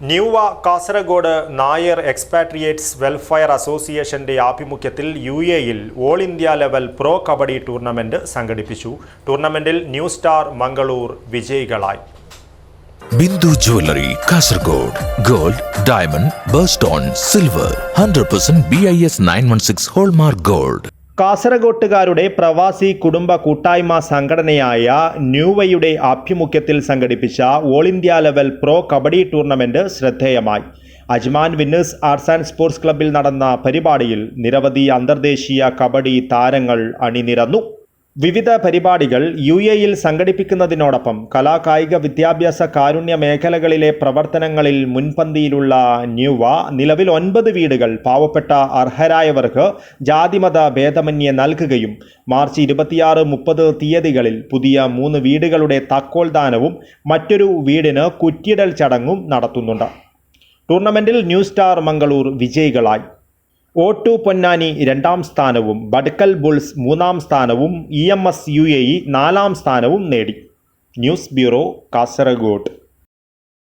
ന്യൂവ Kasaragod Nair expatriates welfare അസോസിയേഷന്റെ ആഭിമുഖ്യത്തിൽ U എയിൽ all India level pro kabaddi tournament സംഘടിപ്പിച്ചു. ടൂർണമെന്റിൽ ന്യൂ സ്റ്റാർ മംഗളൂർ വിജയികളായി. Bindu jewellery Kasaragod gold diamond birthstone silver hundred percent B I S nine one six hallmark gold. കാസർഗോട്ടുകാരുടെ പ്രവാസി കുടുംബ കൂട്ടായ്മ സംഘടനയായ ന്യൂവയുടെ ആഭിമുഖ്യത്തിൽ സംഘടിപ്പിച്ച all India level pro kabaddi tournament ശ്രദ്ധേയമായി. Ajman winners arts and sports ക്ലബ്ബിൽ നടന്ന പരിപാടിയിൽ നിരവധി അന്തർദേശീയ കബഡി താരങ്ങൾ അണിനിരന്നു. വിവിധ പരിപാടികൾ യു എയിൽ സംഘടിപ്പിക്കുന്നതിനോടൊപ്പം കലാകായിക വിദ്യാഭ്യാസ കാരുണ്യ മേഖലകളിലെ പ്രവർത്തനങ്ങളിൽ മുൻപന്തിയിലുള്ള ന്യൂവ നിലവിൽ ഒൻപത് വീടുകൾ പാവപ്പെട്ട അർഹരായവർക്ക് ജാതിമത ഭേദമന്യേ നൽകുകയും മാർച്ച് ഇരുപത്തിയാറ് മുപ്പത് തീയതികളിൽ പുതിയ മൂന്ന് വീടുകളുടെ താക്കോൽദാനവും മറ്റൊരു വീടിന് കുറ്റിയിടൽ ചടങ്ങും നടത്തുന്നുണ്ട്. ടൂർണമെന്റിൽ ന്യൂ സ്റ്റാർ മംഗളൂർ വിജയികളായി. ഒ ടു പൊന്നാനി രണ്ടാം സ്ഥാനവും ബഡ്കൽ ബുൾസ് മൂന്നാം സ്ഥാനവും E M S U A E നാലാം സ്ഥാനവും നേടി. News bureau Kasaragod.